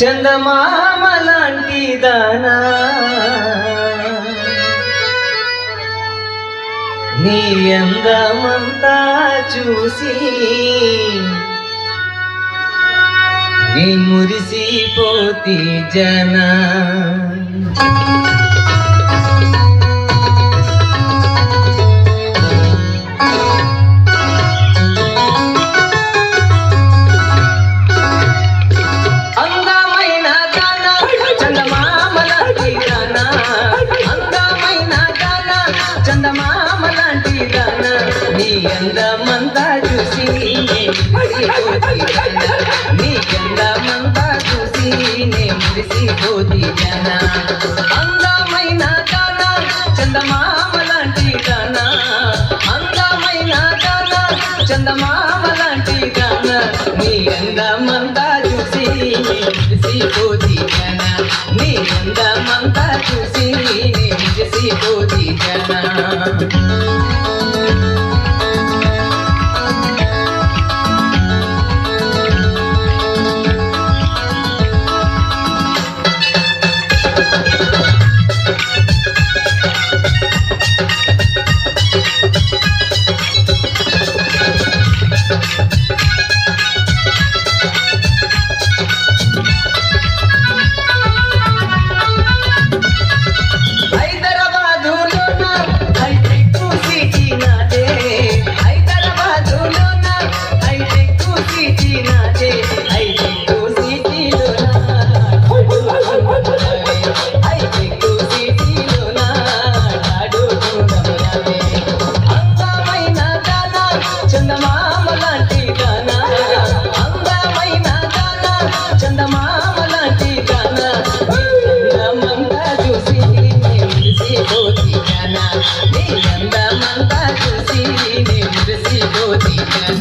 చందమామ లాంటి దానా నీ అందమంతా చూసి నీ మురిసిపోతి జనా. చందమామ లాంటి దాన నీ అందమంతా చూసి నీ అందమంతా చూసి నే మురిసిపోతి జన అందమైన దాన చందమామ లాంటి దాన అందమైన దాన చందమామ లాంటి దాన నీ అందమంతా చూసి మురిసిపోతి జన నీ అందమంతా చూసి నే మురిసిపోతి Thank you. మురిసిపోతి జన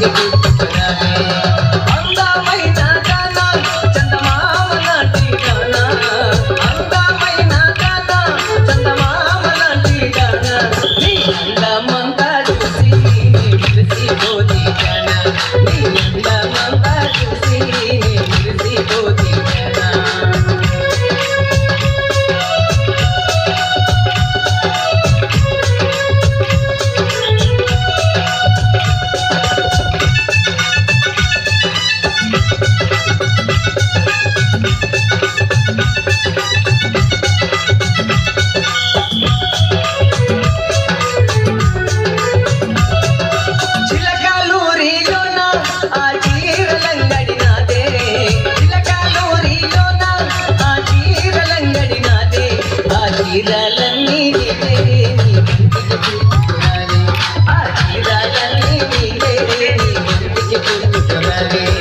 Thank you. to be.